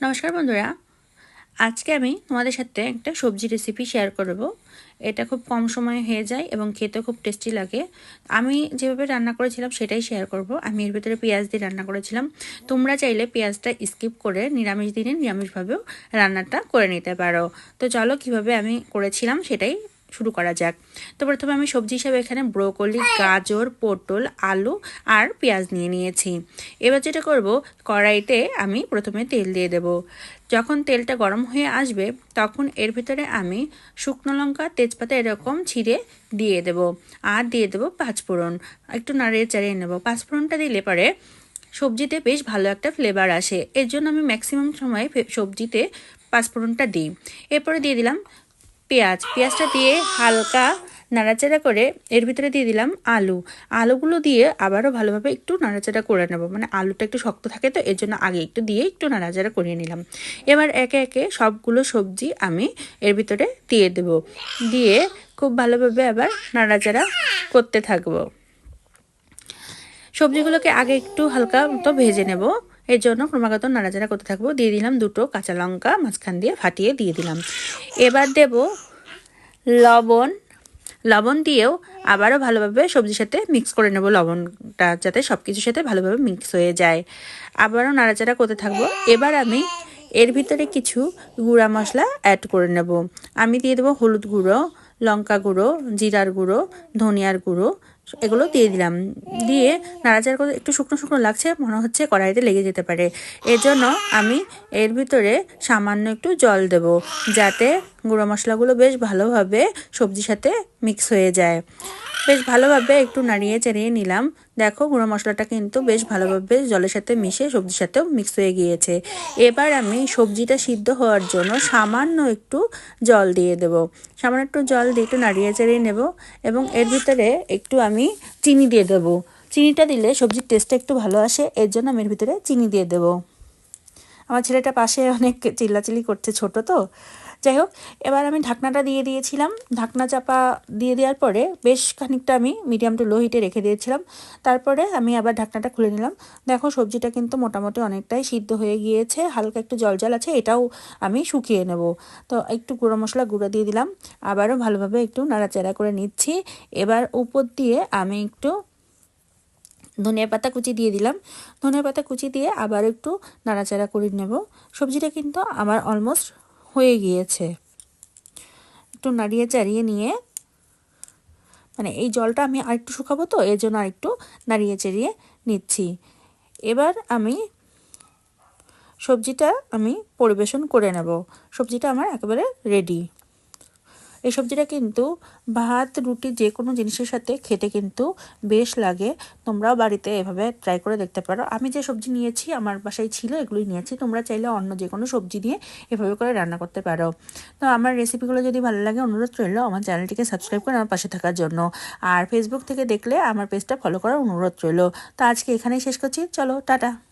নমস্কার বন্ধুরা। আজকে আমি তোমাদের সাথে একটা সবজি রেসিপি শেয়ার করব। এটা খুব কম সময়ে হয়ে যায় এবং খেতে খুব টেস্টি লাগে। আমি যেভাবে রান্না করেছিলাম সেটাই শেয়ার করব। আমি এর ভিতরে পেঁয়াজ দিয়ে রান্না করেছিলাম। তোমরা চাইলে পেঁয়াজটা স্কিপ করে নিরামিষ দিনে নিরামিষভাবেও রান্নাটা করে নিতে পারো। তো চলো কীভাবে আমি করেছিলাম সেটাই শুরু করা যাক। তো প্রথমে আমি সবজি হিসাবে এখানে ব্রোকলি, গাজর, পটল, আলু আর পেঁয়াজ নিয়ে নিয়েছি। এবার যেটা করব, কড়াইতে আমি প্রথমে তেল দিয়ে দেব। যখন তেলটা গরম হয়ে আসবে, তখন এর ভিতরে আমি শুকনো লঙ্কা, তেজপাতা এরকম ছিঁড়ে দিয়ে দেব আর দিয়ে দেবো পাঁচফোড়ন। একটু নাড়িয়ে চাড়িয়ে নেব। পাঁচফোড়নটা দিলে পরে সবজিতে বেশ ভালো একটা ফ্লেভার আসে। এর জন্য আমি ম্যাক্সিমাম সময় সবজিতে পাঁচফোড়নটা দিই। এরপরে দিয়ে দিলাম পেঁয়াজ। পেঁয়াজটা দিয়ে হালকা নাড়াচাড়া করে এর ভিতরে দিয়ে দিলাম আলু। আলুগুলো দিয়ে আবারও ভালোভাবে একটু নাড়াচাড়া করে নেব। মানে আলুটা একটু শক্ত থাকে তো, এর জন্য আগে একটু দিয়ে একটু নাড়াচাড়া করিয়ে নিলাম। এবার একে একে সবগুলো সবজি আমি এর ভিতরে দিয়ে দেব। দিয়ে খুব ভালোভাবে আবার নাড়াচাড়া করতে থাকব। সবজিগুলোকে আগে একটু হালকা মতো ভেজে নেব। এর জন্য ক্রমাগত নাড়াচাড়া করতে থাকব। দিয়ে দিলাম দুটো কাঁচা লঙ্কা, মাঝখান দিয়ে ফাটিয়ে দিয়ে দিলাম। এবার দেব লবণ। লবণ দিয়েও আবারও ভালোভাবে সবজির সাথে মিক্স করে নেব লবণটা, যাতে সব কিছুর সাথে ভালোভাবে মিক্স হয়ে যায়। আবারও নাড়াচাড়া করতে থাকব। এবার আমি এর ভিতরে কিছু গুঁড়া মশলা অ্যাড করে নেব। আমি দিয়ে দেবো হলুদ গুঁড়ো, লঙ্কা গুঁড়ো, জিরার গুঁড়ো, ধনিয়ার গুঁড়ো এগুলো দিয়ে দিলাম। দিয়ে নাড়াচাড়া করে একটু শুকনো শুকনো লাগছে, মনে হচ্ছে কড়াইতে লেগে যেতে পারে। এর জন্য আমি এর ভিতরে সামান্য একটু জল দেব, যাতে গুঁড়ো মশলাগুলো বেশ ভালোভাবে সবজির সাথে মিক্স হয়ে যায়। বেশ ভালোভাবে একটু নাড়িয়ে চাড়িয়ে নিলাম। দেখো, গুঁড়ো মশলাটা কিন্তু বেশ ভালোভাবে জলের সাথে মিশে সবজির সাথেও মিক্স হয়ে গিয়েছে। এবার আমি সবজিটা সিদ্ধ হওয়ার জন্য সামান্য একটু জল দিয়ে দেব। সামান্য একটু জল দিয়ে একটু নাড়িয়ে চাড়িয়ে নেব এবং এর ভিতরে একটু আমি চিনি দিয়ে দেবো। চিনিটা দিলে সবজির টেস্টটা একটু ভালো আসে, এর জন্য আমি এর ভিতরে চিনি দিয়ে দেবো। আমার ছেলেটা পাশে অনেক চিল্লাচিল্লি করছে, ছোট তো। যাই হোক এবার আমি ঢাকনাটা দিয়ে দিয়েছিলাম। ঢাকনা চাপা দিয়ে দেওয়ার পরে বেশ খানিকটা আমি মিডিয়াম টু লো হিটে রেখে দিয়েছিলাম। তারপরে আমি আবার ঢাকনাটা খুলে নিলাম। দেখো, সবজিটা কিন্তু মোটামুটি অনেকটাই সিদ্ধ হয়ে গিয়েছে। হালকা একটু জল জল আছে, এটাও আমি শুকিয়ে নেব। তো একটু গুঁড়ো মশলা গুঁড়ো দিয়ে দিলাম। আবারও ভালোভাবে একটু নাড়াচাড়া করে নিচ্ছি। এবার উপর দিয়ে আমি একটু ধনিয়া পাতা কুচি দিয়ে দিলাম। ধনিয়া পাতা কুচি দিয়ে আবার একটু নাড়াচাড়া করে নেব। সবজিটা কিন্তু আমার অলমোস্ট হয়ে গিয়েছে। একটু নাড়িয়ে চাড়িয়ে নিয়ে মানে এই জলটা আমি আরেকটু শুকাবো তো, এর জন্য আরেকটু নাড়িয়ে চাড়িয়ে নিচ্ছি। এবার আমি সবজিটা আমি পরিবেশন করে নেব। সবজিটা আমার একেবারে রেডি এই সবজিটা কিন্তু ভাত, রুটি যে কোনো জিনিসের সাথে খেতে কিন্তু বেশ লাগে। তোমরাও বাড়িতে এভাবে ট্রাই করে দেখতে পারো। আমি যে সবজি নিয়েছি, আমার বাসায় ছিল, এগুলোই নিয়েছি। তোমরা চাইলে অন্য যে কোনো সবজি দিয়ে এভাবে করে রান্না করতে পারো। তো আমার রেসিপিগুলো যদি ভালো লাগে, অনুরোধ রইল আমার চ্যানেলটিকে সাবস্ক্রাইব করে আমার পাশে থাকার জন্য। আর ফেসবুক থেকে দেখলে আমার পেজটা ফলো করার অনুরোধ রইল। তো আজকে এখানেই শেষ করছি। চলো, টাটা।